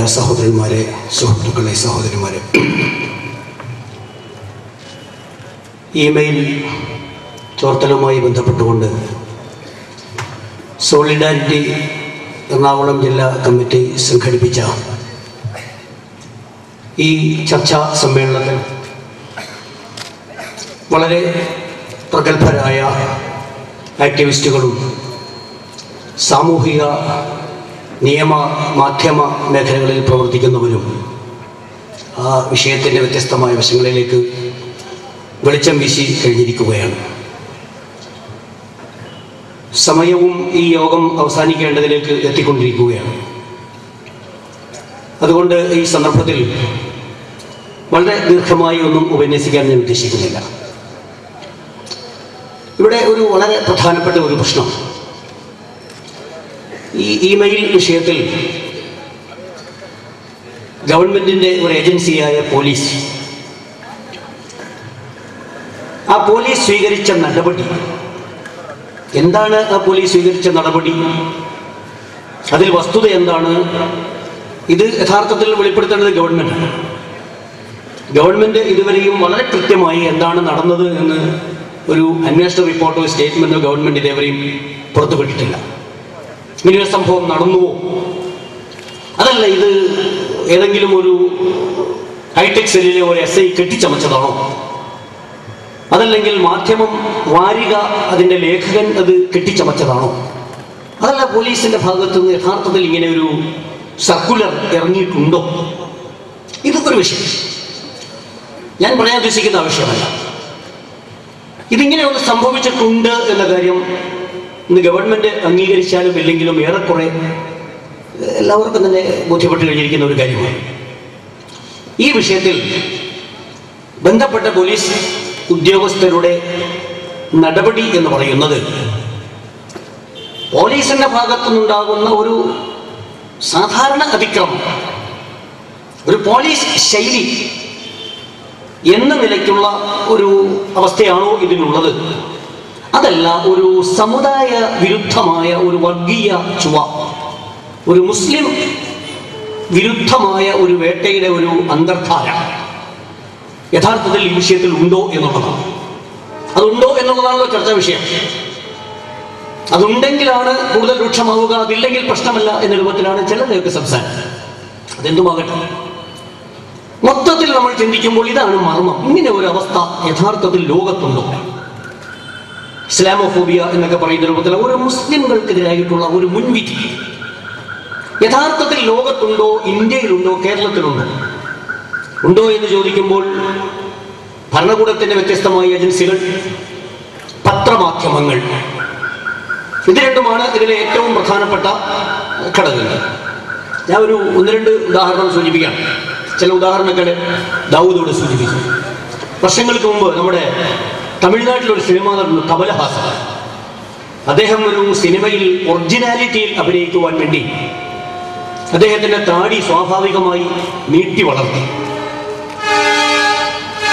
ബഹുമാന്യരായ സഹോദരന്മാരെ സുഹൃത്തുക്കളെ സഹോദരിമാരെ. ഇമെയിൽ ചോർത്തലുമായി ബന്ധപ്പെട്ടുകൊണ്ട് സോളിഡാരിറ്റി എറണാകുളം ജില്ലാ കമ്മിറ്റി സംഘടിപ്പിച്ച ഈ ചർച്ചാ സമ്മേളനത്തിൽ വളരെ പ്രഗത്ഭരായ ആക്ടിവിസ്റ്റുകളും സാമൂഹിക നിയമ മാധ്യമ മേഖലകളിൽ പ്രവർത്തിക്കുന്നവരും ആ വിഷയത്തിന്റെ വ്യത്യസ്തമായ വശങ്ങളിലേക്ക് വെളിച്ചം വീശി കഴിഞ്ഞിരിക്കുകയാണ്. സമയവും ഈ യോഗം അവസാനിക്കേണ്ടതിലേക്ക് എത്തിക്കൊണ്ടിരിക്കുകയാണ്. അതുകൊണ്ട് ഈ സന്ദർഭത്തിൽ വളരെ ദീർഘമായി ഒന്നും ഉപന്യസിക്കാൻ ഞാൻ ഉദ്ദേശിക്കുന്നില്ല. ഇവിടെ ഒരു വളരെ പ്രധാനപ്പെട്ട ഒരു പ്രശ്നം ഈ ഇമെയിൽ വിഷയത്തിൽ ഗവൺമെന്റിന്റെ ഒരു ഏജൻസിയായ പോലീസ് ആ പോലീസ് സ്വീകരിച്ച നടപടി എന്താണ് ആ പോലീസ് സ്വീകരിച്ച നടപടി? അതിൽ വസ്തുത എന്താണ്? ഇത് യഥാർത്ഥത്തിൽ വെളിപ്പെടുത്തേണ്ടത് ഗവൺമെന്റ് ഗവൺമെന്റ് ഇതുവരെയും വളരെ കൃത്യമായി എന്താണ് നടന്നത് എന്ന് ഒരു അന്വേഷണ റിപ്പോർട്ടോ സ്റ്റേറ്റ്മെന്റോ ഗവൺമെന്റ് ഇതേവരെയും പുറത്തുവിട്ടിട്ടില്ല. ഇങ്ങനെയൊരു സംഭവം നടന്നുവോ? അതല്ല ഇത് ഏതെങ്കിലും ഒരു ഹൈടെക് സെല്ലിലെ ഒരു എസ് ഐ കെട്ടിച്ചമച്ചതാണോ? അതല്ലെങ്കിൽ മാധ്യമം വാരിക അതിന്റെ ലേഖകൻ അത് കെട്ടിച്ചമച്ചതാണോ? അതല്ല പോലീസിന്റെ ഭാഗത്ത് നിന്ന് യഥാർത്ഥത്തിൽ ഇങ്ങനെ ഒരു സർക്കുലർ ഇറങ്ങിയിട്ടുണ്ടോ? ഇതൊക്കെ ഒരു വിഷയം. ഞാൻ പറയാൻ ഉദ്ദേശിക്കുന്ന ആവശ്യമല്ല ഇതിങ്ങനെ ഒന്ന് സംഭവിച്ചിട്ടുണ്ട് എന്ന കാര്യം ഇന്ന് ഗവൺമെന്റ് അംഗീകരിച്ചാലും ഇല്ലെങ്കിലും ഏറെക്കുറെ എല്ലാവർക്കും തന്നെ ബോധ്യപ്പെട്ട് കഴിഞ്ഞിരിക്കുന്ന ഒരു കാര്യമാണ്. ഈ വിഷയത്തിൽ ബന്ധപ്പെട്ട പോലീസ് ഉദ്യോഗസ്ഥരുടെ നടപടി എന്ന് പറയുന്നത് പോലീസിന്റെ ഭാഗത്തുനിന്നുണ്ടാകുന്ന ഒരു സാധാരണ അതിക്രമം. ഒരു പോലീസ് ശൈലി എന്ന നിലയ്ക്കുള്ള ഒരു അവസ്ഥയാണോ ഇതിനുള്ളത്? അതല്ല ഒരു സമുദായ വിരുദ്ധമായ ഒരു വർഗീയ ചുവ. ഒരു മുസ്ലിം വിരുദ്ധമായ ഒരു വേട്ടയുടെ ഒരു അന്തർധാര യഥാർത്ഥത്തിൽ ഈ വിഷയത്തിൽ ഉണ്ടോ എന്നുള്ളതാണ്. അതുണ്ടോ എന്നുള്ളതാണല്ലോ ചർച്ചാ വിഷയം. അതുണ്ടെങ്കിലാണ് കൂടുതൽ രൂക്ഷമാവുക അതില്ലെങ്കിൽ പ്രശ്നമല്ല എന്ന രൂപത്തിലാണ് ചില നേർക്ക് സംസാരം. അതെന്തുമാകട്ടെ? മൊത്തത്തിൽ നമ്മൾ ചിന്തിക്കുമ്പോൾ ഇതാണ് മർമ്മം. ഇങ്ങനെ ഒരു അവസ്ഥ യഥാർത്ഥത്തിൽ ലോകത്തുണ്ടോ? ഇസ്ലാമോഫോബിയ എന്നൊക്കെ പറയുന്ന രൂപത്തിൽ ഒരു മുസ്ലിംകൾക്കെതിരായിട്ടുള്ള ഒരു മുൻവിധി. യഥാർത്ഥത്തിൽ ലോകത്തുണ്ടോ ഇന്ത്യയിലുണ്ടോ കേരളത്തിലുണ്ടോ? ഉണ്ടോ എന്ന് ചോദിക്കുമ്പോൾ ഭരണകൂടത്തിന്റെ വ്യത്യസ്തമായ ഏജൻസികൾ പത്രമാധ്യമങ്ങൾ. ഇത് രണ്ടുമാണ് ഇതിലെ ഏറ്റവും പ്രധാനപ്പെട്ട ഘടകങ്ങൾ. ഞാൻ ഒരു ഒന്ന് രണ്ട് ഉദാഹരണം സൂചിപ്പിക്കാം. ചില ഉദാഹരണങ്ങൾ ദൗദോട് സൂചിപ്പിച്ചു. വർഷങ്ങൾക്ക് മുമ്പ് നമ്മുടെ തമിഴ്നാട്ടിലൊരു സിനിമ നടന്നു കമലഹാസൻ. അദ്ദേഹം ഒരു സിനിമയിൽ ഒറിജിനാലിറ്റിയിൽ അഭിനയിക്കുവാൻ വേണ്ടി അദ്ദേഹത്തിന്റെ താടി സ്വാഭാവികമായി നീട്ടി വളർത്തി.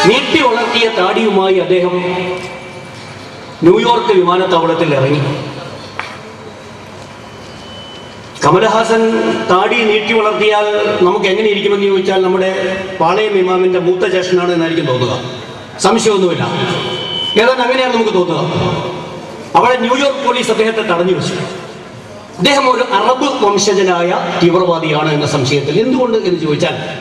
നീട്ടി വളർത്തിയ താടിയുമായി അദ്ദേഹം ന്യൂയോർക്ക് വിമാനത്താവളത്തിൽ ഇറങ്ങി. കമലഹാസൻ താടി നീട്ടി വളർത്തിയാൽ നമുക്ക് എങ്ങനെ ഇരിക്കുമെന്ന് ചോദിച്ചാൽ നമ്മുടെ പാളയം ഇമാമിന്റെ മൂത്ത ജേഷനാണ് എന്നായിരിക്കും തോന്നുക. സംശയമൊന്നുമില്ല. ഏതാണ്ട് അങ്ങനെയാണ് നമുക്ക് തോന്നുക. അവിടെ ന്യൂയോർക്ക് പോലീസ് അദ്ദേഹത്തെ തടഞ്ഞു വെച്ചു. അദ്ദേഹം ഒരു അറബ് വംശജനായ തീവ്രവാദിയാണ് എന്ന സംശയത്തിൽ എന്തുകൊണ്ട് എന്ന് ചോദിച്ചാൽ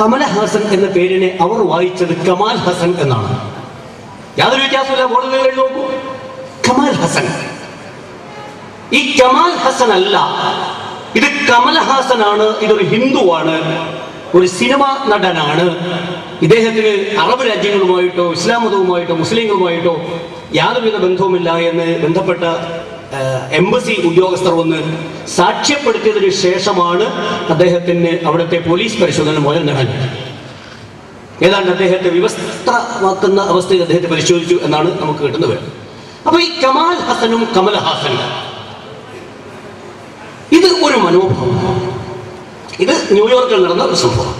കമലഹാസൻ എന്ന പേരിനെ അവർ വായിച്ചത് കമാൽ ഹസൻ എന്നാണ്. യാതൊരു വ്യത്യാസമില്ല നോക്കൂ. കമാൽ ഹസൻ. ഈ കമാൽ ഹസൻ അല്ല ഇത് കമൽഹാസനാണ് ഇതൊരു ഹിന്ദുവാണ്. ഒരു സിനിമ നടനാണ്. ഇദ്ദേഹത്തിന് അറബ് രാജ്യങ്ങളുമായിട്ടോ ഇസ്ലാം മതവുമായിട്ടോ മുസ്ലിങ്ങളുമായിട്ടോ യാതൊരുവിധ ബന്ധവുമില്ല എന്ന് ബന്ധപ്പെട്ട എംബസി ഉദ്യോഗസ്ഥർ വന്ന് സാക്ഷ്യപ്പെടുത്തിയതിനു ശേഷമാണ് അദ്ദേഹത്തിന് അവിടുത്തെ പോലീസ് പരിശോധന മുതൽ നടന്നത് ഏതാണ്ട് അദ്ദേഹത്തെ വിവസ്ത്രമാക്കുന്ന അവസ്ഥയിൽ അദ്ദേഹത്തെ പരിശോധിച്ചു എന്നാണ് നമുക്ക് കിട്ടുന്നത്. അപ്പൊ ഈ കമാൽ ഹസനും കമൽ ഹാസനും ഇത് ഒരു മനോഭാവം ഇത് ന്യൂയോർക്കിൽ നടന്ന ഒരു സംഭവം.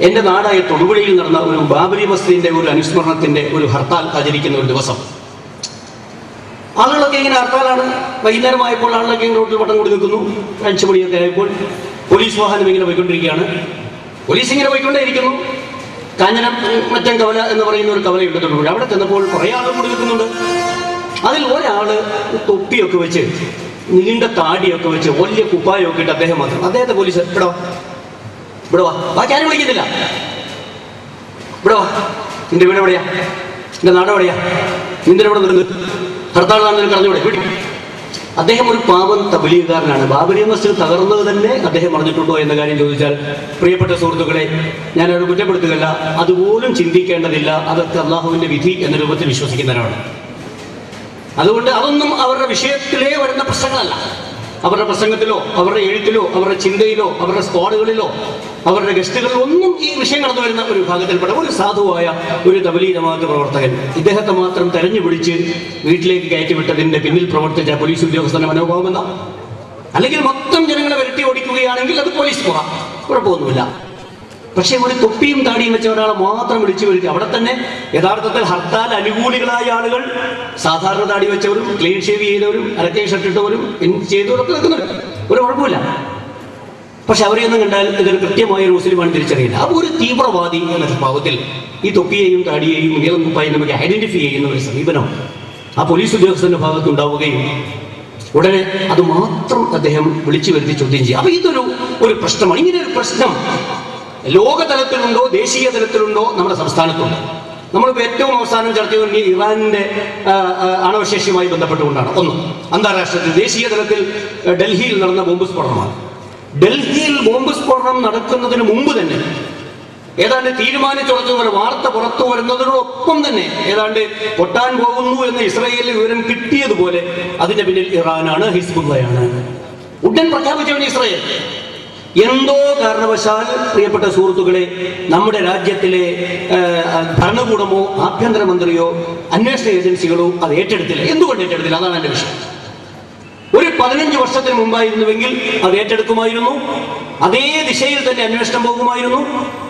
എന്റെ നാടായ തൊടുപുഴയിൽ നടന്ന ഒരു ബാബരി മസ്ജിദിന്റെ ഒരു അനുസ്മരണത്തിന്റെ ഒരു ഹർത്താൽ ആചരിക്കുന്ന ഒരു ദിവസം. ആളുകളൊക്കെ ഇങ്ങനെ ഹർത്താലാണ്. വൈകുന്നേരമായപ്പോൾ ആളുകളൊക്കെ ഇങ്ങനെ റോട്ടിൽ വട്ടം കൂടി നിൽക്കുന്നു. അഞ്ചു മണിയൊക്കെ ആയപ്പോൾ പോലീസ് വാഹനം ഇങ്ങനെ പോയിക്കൊണ്ടിരിക്കുകയാണ്. പോലീസ് ഇങ്ങനെ പോയിക്കൊണ്ടേയിരിക്കുന്നു. കാഞ്ഞനം മറ്റം കവല എന്ന് പറയുന്ന ഒരു കവലയുണ്ട് തൊടുപുഴ. അവിടെ ചെന്നപ്പോൾ കുറേ ആളുകൾ കൂടി നിൽക്കുന്നുണ്ട്. അതിൽ ഒരാൾ തൊപ്പിയൊക്കെ വെച്ച് നീണ്ട താടിയൊക്കെ വെച്ച് വലിയ കുപ്പായൊക്കെ ഇട്ട് അദ്ദേഹം വന്നു. അദ്ദേഹത്തെ പോലീസ് ഇവിടെ ഇവിടെ വാ. ബാക്കി ആരും വിളിക്കുന്നില്ല ഇവിടെ വാ. നിന്റെ വീട് എവിടെയാ? നിന്റെ നാട് എവിടെയാ? നിന്റെ ഇവിടെ നിന്ന് ഹർത്താൽ നാളെ കളഞ്ഞൂടെ വീട്ടിൽ. അദ്ദേഹം ഒരു പാവം തബലീകാരനാണ് ബാബരി മസ്ജിദ് തകർന്നത് തന്നെ അദ്ദേഹം പറഞ്ഞിട്ടുണ്ടോ എന്ന കാര്യം ചോദിച്ചാൽ പ്രിയപ്പെട്ട സുഹൃത്തുക്കളെ ഞാൻ അത് കുറ്റപ്പെടുത്തുകയല്ല. അതുപോലും ചിന്തിക്കേണ്ടതില്ല. അതൊക്കെ അള്ളാഹുവിന്റെ വിധി എന്ന രൂപത്തിൽ വിശ്വസിക്കുന്നവരാണ്. അതുകൊണ്ട് അതൊന്നും അവരുടെ വിഷയത്തിലേ വരുന്ന പ്രശ്നങ്ങളല്ല. അവരുടെ പ്രസംഗത്തിലോ അവരുടെ എഴുത്തിലോ അവരുടെ ചിന്തയിലോ അവരുടെ സ്ക്വാഡുകളിലോ അവരുടെ ഗസ്റ്റുകളിലോ ഒന്നും ഈ വിഷയം കടന്നു വരുന്ന ഒരു വിഭാഗത്തിൽപ്പെട്ട ഒരു സാധുവായ ഒരു തബലീ ജമാഅത്ത് പ്രവർത്തകൻ ഇദ്ദേഹത്തെ മാത്രം തെരഞ്ഞു പിടിച്ച് വീട്ടിലേക്ക് കയറ്റിവിട്ടതിന്റെ പിന്നിൽ പ്രവർത്തിച്ച പോലീസ് ഉദ്യോഗസ്ഥന്റെ മനോഭാവം എന്താ? അല്ലെങ്കിൽ മൊത്തം ജനങ്ങളെ വരട്ടി ഓടിക്കുകയാണെങ്കിൽ അത് പോലീസ് പോകാം കുഴപ്പമൊന്നുമില്ല. പക്ഷേ ഒരു തൊപ്പിയും താടിയും വെച്ച ഒരാളെ മാത്രം വിളിച്ചു വരുത്തി. അവിടെ തന്നെ യഥാർത്ഥത്തിൽ ഹർത്താൽ അനുകൂലികളായ ആളുകൾ സാധാരണ താടി വെച്ചവരും ക്ലീൻ ഷേവ് ചെയ്തവരും അരക്കൈ ഷട്ടിട്ടവരും ചെയ്തവരൊക്കെ നിൽക്കുന്നുണ്ട് ഒരു കുഴപ്പമില്ല. പക്ഷെ അവരെയൊന്നും കണ്ടാൽ ഇതൊരു കൃത്യമായ മുസ്ലിമാണ് തിരിച്ചറിയില്ല. അപ്പോൾ ഒരു തീവ്രവാദി എന്ന സ്വഭാവത്തിൽ ഈ തൊപ്പിയെയും താടിയെയും നീളം കുപ്പായും നമുക്ക് ഐഡന്റിഫൈ ചെയ്യുന്ന ഒരു സമീപനം ആ പോലീസ് ഉദ്യോഗസ്ഥന്റെ ഭാഗത്ത് ഉണ്ടാവുകയും ഉടനെ അത് മാത്രം അദ്ദേഹം വിളിച്ചു വരുത്തി ചോദ്യം ചെയ്യും അപ്പൊ ഇതൊരു ഒരു പ്രശ്നമാണ്. ഇങ്ങനെ ഒരു പ്രശ്നം ലോകതലത്തിലുണ്ടോ ദേശീയ തലത്തിലുണ്ടോ നമ്മുടെ സംസ്ഥാനത്തുണ്ട്. നമ്മളിപ്പോൾ ഏറ്റവും അവസാനം ചർച്ച ചെയ്തത് ഈ ഇറാനിന്റെ ആണവശേഷിയുമായി ബന്ധപ്പെട്ടുകൊണ്ടാണ്. ഒന്ന് അന്താരാഷ്ട്രത്തിൽ ദേശീയ തലത്തിൽ ഡൽഹിയിൽ നടന്ന ബോംബ് സ്ഫോടനമാണ്. ഡൽഹിയിൽ ബോംബ് സ്ഫോടനം നടക്കുന്നതിന് മുമ്പ് തന്നെ ഏതാണ്ട് തീരുമാനിച്ചുറച്ചതുപോലെ വാർത്ത പുറത്തു വരുന്നതിനോടൊപ്പം തന്നെ ഏതാണ്ട് പൊട്ടാൻ പോകുന്നു എന്ന് ഇസ്രായേലിൽ വിവരം കിട്ടിയതുപോലെ അതിന്റെ പിന്നിൽ ഇറാനാണ് ഹിസ്ബുള്ളയാണ്. ഉടൻ പ്രഖ്യാപിച്ചവൻ ഇസ്രായേൽ. എന്തോ കാരണവശാൽ പ്രിയപ്പെട്ട സുഹൃത്തുക്കളെ നമ്മുടെ രാജ്യത്തിലെ ഭരണകൂടമോ ആഭ്യന്തരമന്ത്രിയോ അന്വേഷണ ഏജൻസികളോ അത് ഏറ്റെടുത്തില്ല. എന്തുകൊണ്ട് ഏറ്റെടുത്തില്ല? അതാണ് എന്റെ വിഷയം. ഒരു പതിനഞ്ച് വർഷത്തിന് മുമ്പായിരുന്നുവെങ്കിൽ അത് ഏറ്റെടുക്കുമായിരുന്നു. അതേ ദിശയിൽ തന്നെ അന്വേഷണം പോകുമായിരുന്നു.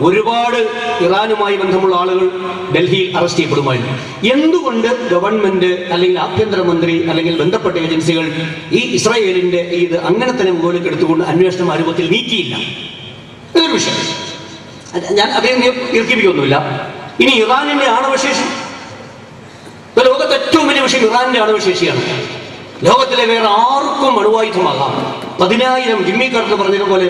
ഒരുപാട് ഇറാനുമായി ബന്ധമുള്ള ആളുകൾ ഡൽഹിയിൽ അറസ്റ്റ് ചെയ്യപ്പെടുമായിരുന്നു. എന്തുകൊണ്ട് ഗവൺമെന്റ് അല്ലെങ്കിൽ ആഭ്യന്തരമന്ത്രി അല്ലെങ്കിൽ ബന്ധപ്പെട്ട ഏജൻസികൾ ഈ ഇസ്രായേലിന്റെ ഇത് അങ്ങനെ തന്നെ മുകളിലേക്ക് എടുത്തുകൊണ്ട് അന്വേഷണം ആരൂപത്തിൽ രൂപത്തിൽ നീക്കിയില്ല? ഇതൊരു വിഷയം. ഞാൻ അദ്ദേഹം ദീർഘിപ്പിക്കൊന്നുമില്ല. ഇനി ഇറാനിന്റെ ആണവശേഷി. ലോകത്ത് ഏറ്റവും വലിയ വിഷയം ഇറാനിന്റെ അണുവിശേഷിയാണ് ലോകത്തിലെ വേറെ ആർക്കും അണുവായുധമാകാം പതിനായിരം ജിമ്മി കാർട്ട് പറഞ്ഞതുപോലെ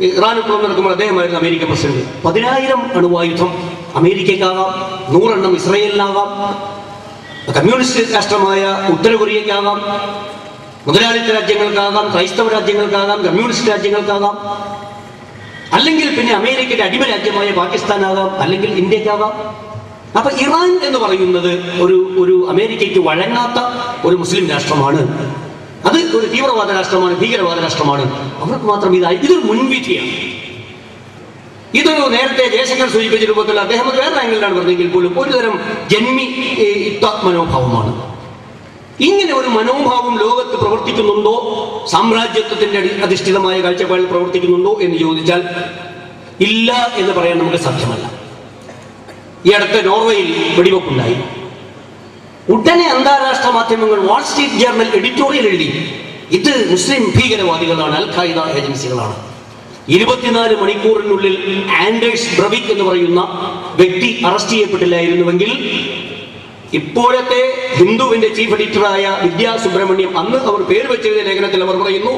ഇറാൻ ഇപ്പം നടക്കുമ്പോൾ അദ്ദേഹമായിരുന്നു അമേരിക്ക പ്രസിഡന്റ്. പതിനായിരം അണുവായുധം അമേരിക്കയ്ക്കാകാം നൂറെണ്ണം ഇസ്രയേലിനാകാം കമ്മ്യൂണിസ്റ്റ് രാഷ്ട്രമായ ഉത്തര കൊറിയയ്ക്കാകാം മുതലാളിത്ത രാജ്യങ്ങൾക്കാകാം ക്രൈസ്തവ രാജ്യങ്ങൾക്കാകാം കമ്മ്യൂണിസ്റ്റ് രാജ്യങ്ങൾക്കാകാം. അല്ലെങ്കിൽ പിന്നെ അമേരിക്കയുടെ അടിമ രാജ്യമായ പാകിസ്ഥാനാകാം അല്ലെങ്കിൽ ഇന്ത്യക്കാകാം. അപ്പൊ ഇറാൻ എന്ന് പറയുന്നത് ഒരു ഒരു അമേരിക്കയ്ക്ക് വഴങ്ങാത്ത ഒരു മുസ്ലിം രാഷ്ട്രമാണ്. അത് ഒരു തീവ്രവാദ രാഷ്ട്രമാണ് ഭീകരവാദ രാഷ്ട്രമാണ്. അവർക്ക് മാത്രം ഇതായി ഇതൊരു മുൻവിധിയാണ്. ഇതൊരു നേരത്തെ ജയശങ്കർ സൂചിപ്പിച്ച രൂപത്തിൽ അദ്ദേഹം ഒരു വേറെ ആംഗിളിലാണ് പറഞ്ഞെങ്കിൽ പോലും ഒരുതരം ജന്മി മനോഭാവമാണ് ഇങ്ങനെ ഒരു മനോഭാവം ലോകത്ത് പ്രവർത്തിക്കുന്നുണ്ടോ? സാമ്രാജ്യത്വത്തിന്റെ അധിഷ്ഠിതമായ കാഴ്ചപ്പാടിൽ പ്രവർത്തിക്കുന്നുണ്ടോ എന്ന് ചോദിച്ചാൽ ഇല്ല എന്ന് പറയാൻ നമുക്ക് സാധ്യമല്ല. ഈ അടുത്ത നോർവേയിൽ വെടിവെപ്പുണ്ടായി. ഉടനെ അന്താരാഷ്ട്ര മാധ്യമങ്ങൾ വാൾ സ്ട്രീറ്റ് ജേർണൽ എഡിറ്റോറിയൽ എഴുതി. ഇത് മുസ്ലിം ഭീകരവാദികളാണ് അൽ ഖായിദ ഏജൻസികളാണ്. ഇരുപത്തിനാല് മണിക്കൂറിനുള്ളിൽ ആൻഡേഴ്സ് ബ്രവിക് എന്ന് പറയുന്ന വ്യക്തി അറസ്റ്റ് ചെയ്യപ്പെട്ടില്ലായിരുന്നുവെങ്കിൽ ഇപ്പോഴത്തെ ഹിന്ദുവിന്റെ ചീഫ് എഡിറ്ററായ വിദ്യാ സുബ്രഹ്മണ്യം അന്ന് അവർ പേര് വെച്ചെഴുതിയ ലേഖനത്തിൽ അവർ പറയുന്നു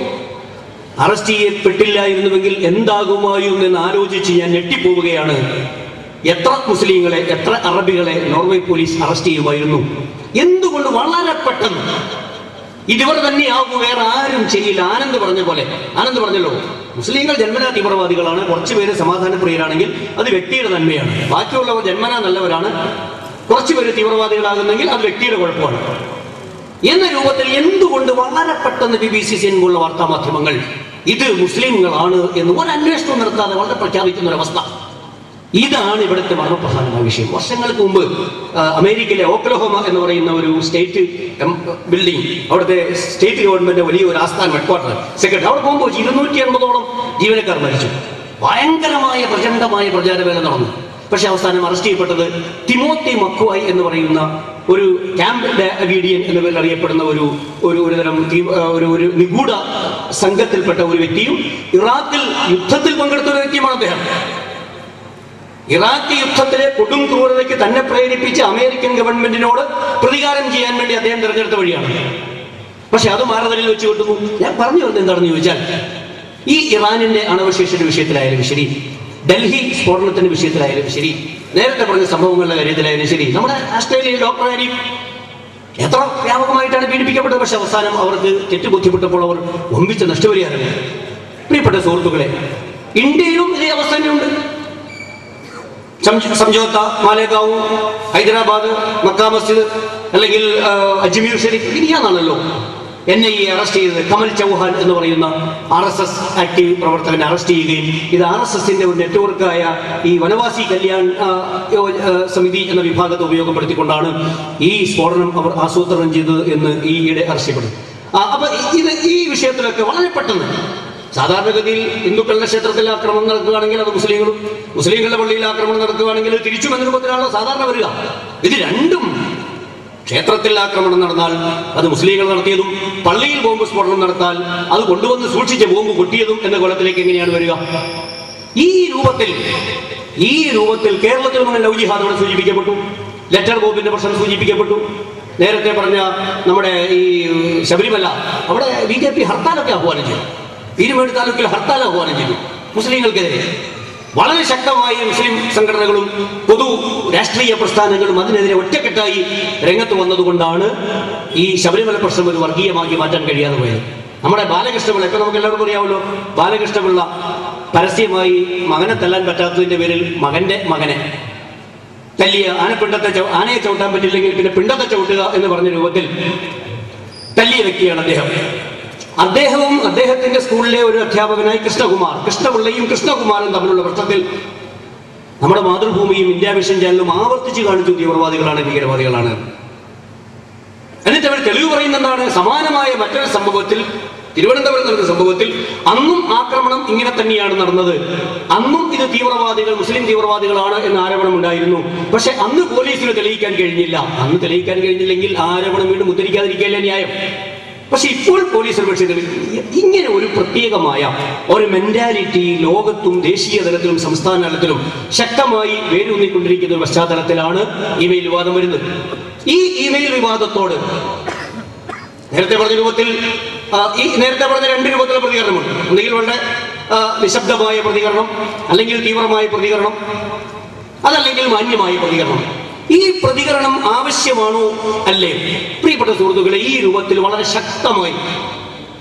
അറസ്റ്റ് ചെയ്യപ്പെട്ടില്ലായിരുന്നുവെങ്കിൽ എന്താകുമായിരുന്നു എന്ന് ആലോചിച്ച് ഞാൻ ഞെട്ടിപ്പോവുകയാണ്. എത്ര മുസ്ലിങ്ങളെ എത്ര അറബികളെ നോർവേ പോലീസ് അറസ്റ്റ് ചെയ്യുമായിരുന്നു? എന്തുകൊണ്ട് വളരെ പെട്ടെന്ന്? ഇതുവർ തന്നെയാകും വേറെ ആരും ചെയ്യില്ല. ആനന്ദ് പറഞ്ഞ പോലെ ആനന്ദ് പറഞ്ഞല്ലോ മുസ്ലിങ്ങൾ ജന്മനാ തീവ്രവാദികളാണ്. കുറച്ച് പേര് സമാധാനപ്രിയരാണെങ്കിൽ അത് വ്യക്തിയുടെ നന്മയാണ്. ബാക്കിയുള്ളവർ ജന്മനാ നല്ലവരാണ്. കുറച്ച് പേര് തീവ്രവാദികളാകുന്നെങ്കിൽ അത് വ്യക്തിയുടെ കുഴപ്പമാണ്. എന്ന രൂപത്തിൽ എന്തുകൊണ്ട് വളരെ പെട്ടെന്ന് ബി ബി സി സി പോലുള്ള വാർത്താ മാധ്യമങ്ങൾ ഇത് മുസ്ലിങ്ങളാണ് എന്ന് ഒരു അന്വേഷണം നിർത്താതെ വളരെ പ്രഖ്യാപിക്കുന്ന ഒരു അവസ്ഥ ഇതാണ് ഇവിടുത്തെ മർമ്മപ്രധാനമായ വിഷയം. വർഷങ്ങൾക്ക് മുമ്പ് അമേരിക്കയിലെ ഓക്ലഹോമ എന്ന് പറയുന്ന ഒരു സ്റ്റേറ്റ് ബിൽഡിംഗ് അവിടുത്തെ സ്റ്റേറ്റ് ഗവൺമെന്റ് വലിയ ഒരു ആസ്ഥാനം ഹെഡ്ക്വാർട്ടർ സെക്രട്ടറി അവിടെ പോകുമ്പോൾ ഇരുന്നൂറ്റി എൺപതോളം ജീവനക്കാർ മരിച്ചു. ഭയങ്കരമായ പ്രചണ്ഡമായ പ്രചാരവേല നടന്നു. പക്ഷെ അവസാനം അറസ്റ്റ് ചെയ്യപ്പെട്ടത് തിമോത്തി മക്കുവായി എന്ന് പറയുന്ന ഒരു ക്യാമ്പ് ഡാവിഡിയൻ എന്ന പേരിൽ അറിയപ്പെടുന്ന ഒരു ഒരു ഒരുതരം ഒരു ഒരു നിഗൂഢ സംഘത്തിൽപ്പെട്ട ഒരു വ്യക്തിയും ഇറാഖിൽ യുദ്ധത്തിൽ പങ്കെടുത്ത ഒരു വ്യക്തിയുമാണ് അദ്ദേഹം. ഇറാഖ് യുദ്ധത്തിലെ കൊടും ക്രൂരതയ്ക്ക് തന്നെ പ്രേരിപ്പിച്ച് അമേരിക്കൻ ഗവൺമെന്റിനോട് പ്രതികാരം ചെയ്യാൻ വേണ്ടി അദ്ദേഹം തിരഞ്ഞെടുത്ത വഴിയാണ്. പക്ഷെ അത് മാറുതലിൽ വെച്ച് കിട്ടുന്നു. ഞാൻ പറഞ്ഞു വരുന്നത് എന്താണെന്ന് ചോദിച്ചാൽ ഈ ഇറാനിന്റെ അണുവശേഷിയുടെ വിഷയത്തിലായാലും ശരി ഡൽഹി സ്ഫോടനത്തിന്റെ വിഷയത്തിലായാലും ശരി നേരത്തെ പറഞ്ഞ സംഭവങ്ങളുടെ കാര്യത്തിലായാലും ശരി നമ്മുടെ ആസ്ട്രേലിയയിൽ ഡോക്ടർ എത്ര വ്യാപകമായിട്ടാണ് പീഡിപ്പിക്കപ്പെട്ടത്? പക്ഷെ അവസാനം അവർക്ക് തെറ്റ് ബുദ്ധിമുട്ടപ്പോൾ അവർ ഒമ്പിച്ച് നഷ്ടപരിഹാരം പ്രിയപ്പെട്ട സുഹൃത്തുക്കളെ ഇന്ത്യയിലും ഇതേ അവസ്ഥ തന്നെയുണ്ട്. സംജോത്ത മാലേഗാവ് ഹൈദരാബാദ് മക്ക മസ്ജിദ് അല്ലെങ്കിൽ അജ്മീർ ഷെരീഫ് ഇനിയാണല്ലോ ഐ എ അറസ്റ്റ് ചെയ്തത്. കമൽ ചൗഹാൻ എന്ന് പറയുന്ന ആർ എസ് എസ് ആക്റ്റീവ് പ്രവർത്തകനെ അറസ്റ്റ് ചെയ്യുകയും ഇത് ആർ എസ് എസിന്റെ ഒരു നെറ്റ്വർക്കായ ഈ വനവാസി കല്യാൺ സമിതി എന്ന വിഭാഗത്തെ ഉപയോഗപ്പെടുത്തിക്കൊണ്ടാണ് ഈ സ്ഫോടനം അവർ ആസൂത്രണം ചെയ്തത് എന്ന് ഈയിടെ അറസ്റ്റ് ചെയ്യപ്പെടുന്നു അപ്പൊ ഇത് ഈ വിഷയത്തിലൊക്കെ വളരെ പെട്ടെന്ന് സാധാരണഗതിയിൽ ഹിന്ദുക്കളുടെ ക്ഷേത്രത്തിൽ ആക്രമണം നടക്കുകയാണെങ്കിൽ അത് മുസ്ലിങ്ങളും മുസ്ലിങ്ങളുടെ പള്ളിയിൽ ആക്രമണം നടക്കുകയാണെങ്കിൽ തിരിച്ചു എന്ന രൂപത്തിലാണല്ലോ സാധാരണ വരിക. ഇത് രണ്ടും ക്ഷേത്രത്തിൽ ആക്രമണം നടന്നാൽ അത് മുസ്ലിങ്ങൾ നടത്തിയതും പള്ളിയിൽ ബോംബ് സ്ഫോടനം നടത്താൽ അത് കൊണ്ടുവന്ന് സൂക്ഷിച്ച് ബോംബ് പൊട്ടിയതും എന്ന കൊലത്തിലേക്ക് എങ്ങനെയാണ് വരിക? ഈ രൂപത്തിൽ ഈ രൂപത്തിൽ കേരളത്തിൽ മുന്നിൽ ലവ് സൂചിപ്പിക്കപ്പെട്ടു. ലെറ്റർ ബോംബിന്റെ പ്രശ്നം സൂചിപ്പിക്കപ്പെട്ടു. നേരത്തെ പറഞ്ഞ നമ്മുടെ ഈ ശബരിമല അവിടെ ബി ജെ പി ഹർത്താലൊക്കെ ആഹ്വാനം ചെയ്തു പീരുമേട് താലൂക്കിൽ ഹർത്താൽ ആഹ്വാനം ചെയ്തു. മുസ്ലിങ്ങൾക്കെതിരെ വളരെ ശക്തമായി മുസ്ലിം സംഘടനകളും പൊതു രാഷ്ട്രീയ പ്രസ്ഥാനങ്ങളും അതിനെതിരെ ഒറ്റക്കെട്ടായി രംഗത്ത് വന്നതുകൊണ്ടാണ് ഈ ശബരിമല പ്രശ്നം ഒരു വർഗീയമാക്കി മാറ്റാൻ കഴിയാതെ പോയത്. നമ്മുടെ ബാലകൃഷ്ണപിള്ള ഇപ്പൊ നമുക്ക് എല്ലാവർക്കും അറിയാമല്ലോ ബാലകൃഷ്ണപിള്ള പരസ്യമായി മകനെ തല്ലാൻ പറ്റാത്തതിന്റെ പേരിൽ മകന്റെ മകനെ തല്ലിയ ആനപ്പിണ്ടത്തെ ആനയെ ചവിട്ടാൻ പറ്റില്ലെങ്കിൽ പിന്നെ പിണ്ടത്തെ ചവിട്ടുക എന്ന് പറഞ്ഞ രൂപത്തിൽ തല്ലിയ വ്യക്തിയാണ് അദ്ദേഹം. അദ്ദേഹവും അദ്ദേഹത്തിന്റെ സ്കൂളിലെ ഒരു അധ്യാപകനായി കൃഷ്ണകുമാർ കൃഷ്ണപിള്ളയും കൃഷ്ണകുമാരും തമ്മിലുള്ള പ്രശ്നത്തിൽ നമ്മുടെ മാതൃഭൂമിയും ഇന്ത്യ വിഷൻ ചാനലും ആവർത്തിച്ച് കാണിച്ചു തീവ്രവാദികളാണ് ഭീകരവാദികളാണ്. എന്നിട്ട് അവർ തെളിവ് പറയുന്ന എന്താണ് സമാനമായ മറ്റൊരു സംഭവത്തിൽ തിരുവനന്തപുരം നടന്ന സംഭവത്തിൽ അന്നും ആക്രമണം ഇങ്ങനെ തന്നെയാണ് നടന്നത്. അന്നും ഇത് തീവ്രവാദികൾ മുസ്ലിം തീവ്രവാദികളാണ് എന്ന ആരോപണം ഉണ്ടായിരുന്നു. പക്ഷെ അന്ന് പോലീസിന് തെളിയിക്കാൻ കഴിഞ്ഞില്ല. അന്ന് തെളിയിക്കാൻ കഴിഞ്ഞില്ലെങ്കിൽ ആരോപണം വീണ്ടും ഉദ്ധരിക്കാതിരിക്കുകയല്ലേ ന്യായം? പക്ഷെ ഇപ്പോൾ പോലീസ് ഒരു ഇങ്ങനെ ഒരു പ്രത്യേകമായ ഒരു മെന്റാലിറ്റി ലോകത്തും ദേശീയ തലത്തിലും സംസ്ഥാന തലത്തിലും ശക്തമായി വേരൂന്നിക്കൊണ്ടിരിക്കുന്ന ഒരു പശ്ചാത്തലത്തിലാണ് ഇമെയിൽ വിവാദം വരുന്നത്. ഈ ഇമെയിൽ വിവാദത്തോട് നേരത്തെ പറഞ്ഞ രൂപത്തിൽ ഈ നേരത്തെ പറഞ്ഞ രണ്ട് രൂപത്തിലുള്ള പ്രതികരണമുണ്ട്. ഒന്നുകിൽ വളരെ നിശബ്ദമായ പ്രതികരണം അല്ലെങ്കിൽ തീവ്രമായ പ്രതികരണം അതല്ലെങ്കിൽ മാന്യമായ പ്രതികരണം. ഈ പ്രതികരണം ആവശ്യമാണോ അല്ലേ? പ്രിയപ്പെട്ട സുഹൃത്തുക്കളെ ഈ രൂപത്തിൽ വളരെ ശക്തമായി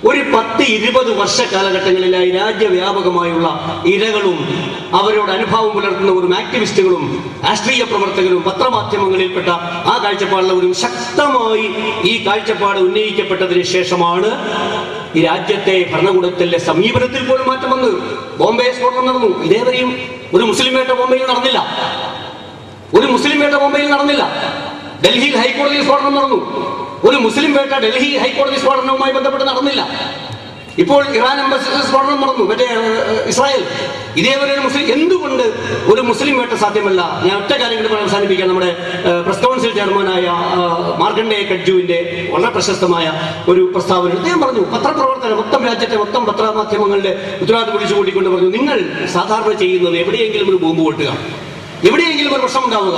ഒരു പത്ത് ഇരുപത് വർഷ കാലഘട്ടങ്ങളിലായി രാജ്യവ്യാപകമായുള്ള ഇരകളും അവരോട് അനുഭാവം പുലർത്തുന്നവരും ആക്ടിവിസ്റ്റുകളും രാഷ്ട്രീയ പ്രവർത്തകരും പത്രമാധ്യമങ്ങളിൽപ്പെട്ട ആ കാഴ്ചപ്പാടുള്ളവരും ശക്തമായി ഈ കാഴ്ചപ്പാട് ഉന്നയിക്കപ്പെട്ടതിന് ശേഷമാണ് ഈ രാജ്യത്തെ ഭരണകൂടത്തിന്റെ സമീപനത്തിൽ പോലും മാറ്റം വന്നത്. ബോംബെ സ്ഫോടനം നടന്നു ഇതേവരെയും ഒരു മുസ്ലിം വേട്ട ബോംബെയിൽ നടന്നില്ല. ഒരു മുസ്ലിം വേട്ട മുംബൈയിൽ നടന്നില്ല. ഡൽഹിയിൽ ഹൈക്കോടതി സ്ഫോടനം നടന്നു. ഒരു മുസ്ലിം വേട്ട ഡൽഹി ഹൈക്കോടതി സ്ഫോടനവുമായി ബന്ധപ്പെട്ട് നടന്നില്ല. ഇപ്പോൾ ഇറാൻ എംബസി സ്ഫോടനം നടന്നു. മറ്റേ ഇസ്രായേൽ. ഇതേപോലെ ഒരു മുസ്ലിം എന്തുകൊണ്ട് ഒരു മുസ്ലിം വേട്ട സാധ്യമല്ല? ഞാൻ ഒറ്റ കാര്യം കൂടി അവസാനിപ്പിക്കാൻ നമ്മുടെ പ്രസ് കൗൺസിൽ ചെയർമാനായ മാർഗണ്ഡേ കഡ്ജുവിന്റെ വളരെ പ്രശസ്തമായ ഒരു പ്രസ്താവന അദ്ദേഹം പറഞ്ഞു പത്രപ്രവർത്തനം മൊത്തം രാജ്യത്തെ മൊത്തം പത്രമാധ്യമങ്ങളുടെ ഉത്തരവാദിത്വം വിളിച്ചു കൂട്ടിക്കൊണ്ട് പറഞ്ഞു നിങ്ങൾ സാധാരണ ചെയ്യുന്നത് എവിടെയെങ്കിലും ഒരു ബോംബ് പൊട്ടുക. എവിടെയെങ്കിലും ഒരു പ്രശ്നം ഉണ്ടാവുക.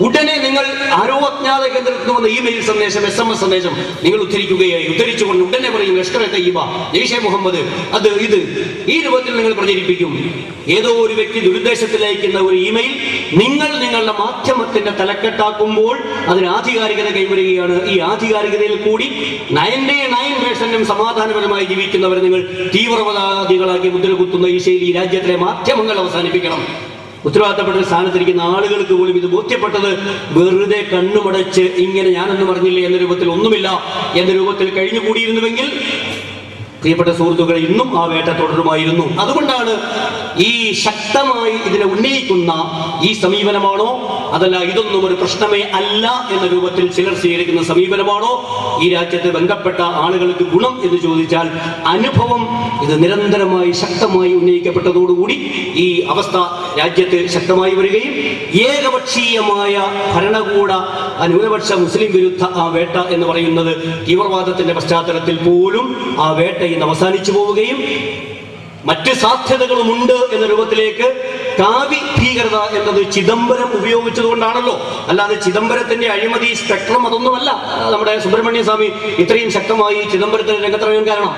ഉടനെ നിങ്ങൾ ആരോ അജ്ഞാത കേന്ദ്രത്തിൽ വന്ന ഇമെയിൽ സന്ദേശം എസ് എം എസ് സന്ദേശം നിങ്ങൾ ഉദ്ധരിക്കുകയായി. ഉദ്ധരിച്ചുകൊണ്ട് ഉടനെ പറയും ലഷ്കർ തയ്യബ ജയ്ഷെ മുഹമ്മദ് അത് ഇത്. ഈ രൂപത്തിൽ നിങ്ങൾ പ്രചരിപ്പിക്കും. ഏതോ ഒരു വ്യക്തി ദുരുദ്ദേശത്തിൽ അയക്കുന്ന ഒരു ഇമെയിൽ നിങ്ങൾ നിങ്ങളുടെ മാധ്യമത്തിന്റെ തലക്കെട്ടാക്കുമ്പോൾ അതിന് ആധികാരികത കൈവരികയാണ്. ഈ ആധികാരികതയിൽ കൂടി നയന്റി നയൻ പേഴ്സന്റും സമാധാനപരമായി ജീവിക്കുന്നവരെ നിങ്ങൾ തീവ്രവാദികളാക്കി മുദ്രകുത്തുന്ന ഈ ശൈലി രാജ്യത്തിലെ മാധ്യമങ്ങൾ അവസാനിപ്പിക്കണം. ഉത്തരവാദിത്തപ്പെട്ട സ്ഥാനത്തിരിക്കുന്ന ആളുകൾക്ക് പോലും ഇത് ബോധ്യപ്പെട്ടത് വെറുതെ കണ്ണുമടച്ച് ഇങ്ങനെ ഞാനൊന്നും പറഞ്ഞില്ലേ എന്ന രൂപത്തിൽ ഒന്നുമില്ല എന്ന രൂപത്തിൽ കഴിഞ്ഞുകൂടിയിരുന്നുവെങ്കിൽ പ്രിയപ്പെട്ട സുഹൃത്തുക്കൾ ഇന്നും ആ വേട്ട തുടരുമായിരുന്നു. അതുകൊണ്ടാണ് ഈ ശക്തമായി ഇതിനെ ഉന്നയിക്കുന്ന ഈ സമീപനമാണോ അതല്ല ഇതൊന്നും ഒരു പ്രശ്നമേ അല്ല എന്ന രൂപത്തിൽ ചിലർ സ്വീകരിക്കുന്ന സമീപനമാണോ? ഈ രാജ്യത്ത് ബന്ധപ്പെട്ട ആളുകൾക്ക് ഗുണം എന്ന് ചോദിച്ചാൽ അനുഭവം ഇത് നിരന്തരമായി ശക്തമായി ഉന്നയിക്കപ്പെട്ടതോടുകൂടി ഈ അവസ്ഥ രാജ്യത്ത് ശക്തമായി വരികയും ഏകപക്ഷീയമായ ഭരണകൂട ന്യൂനപക്ഷ മുസ്ലിം വിരുദ്ധ ആ വേട്ട എന്ന് പറയുന്നത് തീവ്രവാദത്തിന്റെ പശ്ചാത്തലത്തിൽ പോലും ആ വേട്ട ഇന്ന് അവസാനിച്ചു പോവുകയും മറ്റ് സാധ്യതകളുമുണ്ട് എന്ന രൂപത്തിലേക്ക് കാവി ഭീകരത എന്നത് ചിദംബരം ഉപയോഗിച്ചതുകൊണ്ടാണല്ലോ. അല്ലാതെ ചിദംബരത്തിന്റെ അഴിമതി സ്പെക്ട്രം അതൊന്നുമല്ല. നമ്മുടെ സുബ്രഹ്മണ്യ സ്വാമി ഇത്രയും ശക്തമായി ചിദംബരത്തിന് രംഗത്തിറങ്ങാൻ കാരണം.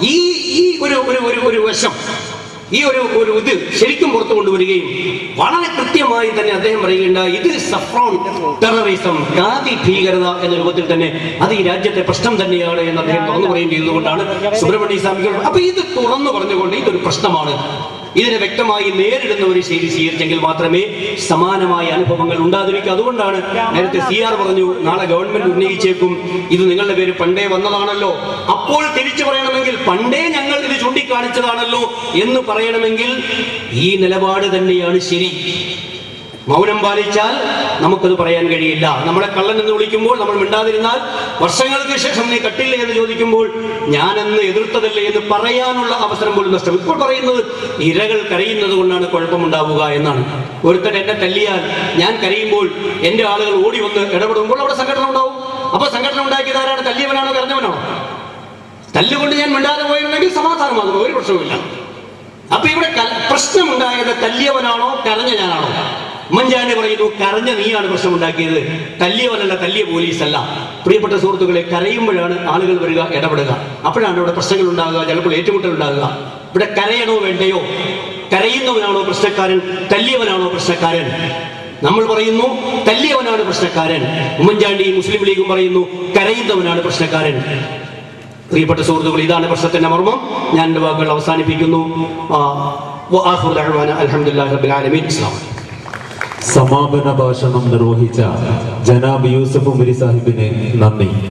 ഈ ഈ ഒരു ഒരു ഒരു വശം ഈ ഒരു ഒരു ഇത് ശരിക്കും പുറത്തു കൊണ്ടുവരികയും വളരെ കൃത്യമായി തന്നെ അദ്ദേഹം പറയുകയുണ്ട് ഇത് സഫ്രോൺ ടെററിസം ഖാദി ഭീകരത എന്ന രൂപത്തിൽ തന്നെ അത് ഈ രാജ്യത്തെ പ്രശ്നം തന്നെയാണ് എന്ന് അദ്ദേഹം തുറന്നു പറയുകയും ചെയ്തതുകൊണ്ടാണ് സുബ്രഹ്മണ്യ സ്വാമികൾ അപ്പൊ ഇത് തുറന്നു പറഞ്ഞുകൊണ്ട് ഇതൊരു പ്രശ്നമാണ്. ഇതിനെ വ്യക്തമായി നേരിടുന്ന ഒരു ശൈലി സ്വീകരിച്ചെങ്കിൽ മാത്രമേ സമാനമായ അനുഭവങ്ങൾ ഉണ്ടാതിരിക്കൂ. അതുകൊണ്ടാണ് നേരത്തെ സി ആർ പറഞ്ഞു നാളെ ഗവൺമെന്റ് ഉന്നയിച്ചേക്കും. ഇത് നിങ്ങളുടെ പേര് പണ്ടേ വന്നതാണല്ലോ. അപ്പോൾ തിരിച്ചു പറയണമെങ്കിൽ പണ്ടേ ഞങ്ങൾ ഇത് ചൂണ്ടിക്കാണിച്ചതാണല്ലോ എന്ന് പറയണമെങ്കിൽ ഈ നിലപാട് തന്നെയാണ് ശരി. മൗനം പാലിച്ചാൽ നമുക്കത് പറയാൻ കഴിയില്ല. നമ്മളെ കള്ളൻ എന്ന് വിളിക്കുമ്പോൾ നമ്മൾ മിണ്ടാതിരുന്നാൽ വർഷങ്ങൾക്ക് ശേഷം നീ കട്ടില്ലേ എന്ന് ചോദിക്കുമ്പോൾ ഞാൻ ഞാനെന്ന് എതിർത്തതല്ലേ എന്ന് പറയാനുള്ള അവസരം പോലും നഷ്ടം. ഇപ്പോൾ പറയുന്നത് ഇരകൾ കരയുന്നത് കൊണ്ടാണ് കുഴപ്പമുണ്ടാവുക എന്നാണ്. ഒരുത്തൻ എന്നെ തല്ലിയാൽ ഞാൻ കരയുമ്പോൾ എന്റെ ആളുകൾ ഓടി വന്ന് ഇടപെടുമ്പോൾ അവിടെ സംഘടന ഉണ്ടാവും. അപ്പൊ സംഘടന ഉണ്ടാക്കിയത് ആരാണ്? തല്ലിയവനാണോ കരഞ്ഞവനാണോ? തല്ലുകൊണ്ട് ഞാൻ മിണ്ടാതെ പോയിരുന്നെങ്കിൽ സമാധാനമാകുന്നു ഒരു പ്രശ്നവുമില്ല. അപ്പൊ ഇവിടെ പ്രശ്നമുണ്ടായത് തല്ലിയവനാണോ കരഞ്ഞ ഞാനാണോ? ഉമ്മൻചാണ്ടി പറയുന്നു കരഞ്ഞ നീയാണ് പ്രശ്നമുണ്ടാക്കിയത്. തല്ലിയവനല്ല തല്ലിയ പോലീസ് അല്ല പ്രിയപ്പെട്ട സുഹൃത്തുക്കളെ കരയുമ്പോഴാണ് ആളുകൾ വരിക ഇടപെടുക. അപ്പോഴാണ് ഇവിടെ പ്രശ്നങ്ങൾ ഉണ്ടാകുക ചിലപ്പോൾ ഏറ്റുമുട്ടൽ ഉണ്ടാകുക ഇവിടെ കരയണോ വേണ്ടയോ? കരയുന്നവനാണോ പ്രശ്നക്കാരൻ? തല്ലിയവനാണോ പ്രശ്നക്കാരൻ? നമ്മൾ പറയുന്നു തല്ലിയവനാണ് പ്രശ്നക്കാരൻ. ഉമ്മൻചാണ്ടി മുസ്ലിം ലീഗും പറയുന്നു കരയുന്നവനാണ് പ്രശ്നക്കാരൻ. പ്രിയപ്പെട്ട സുഹൃത്തുക്കൾ ഇതാണ് പ്രശ്നത്തിന്റെ മർമ്മം. ഞാൻ എന്റെ വാക്കുകൾ അവസാനിപ്പിക്കുന്നു. അലഹമുല്ലാ റബിൻ ആലമീൻ. അലൈക്കും. സമാപന ഭാഷണം നിർവഹിച്ച ജനാബ് യൂസഫ് ഉമരി സാഹിബിന് നന്ദി.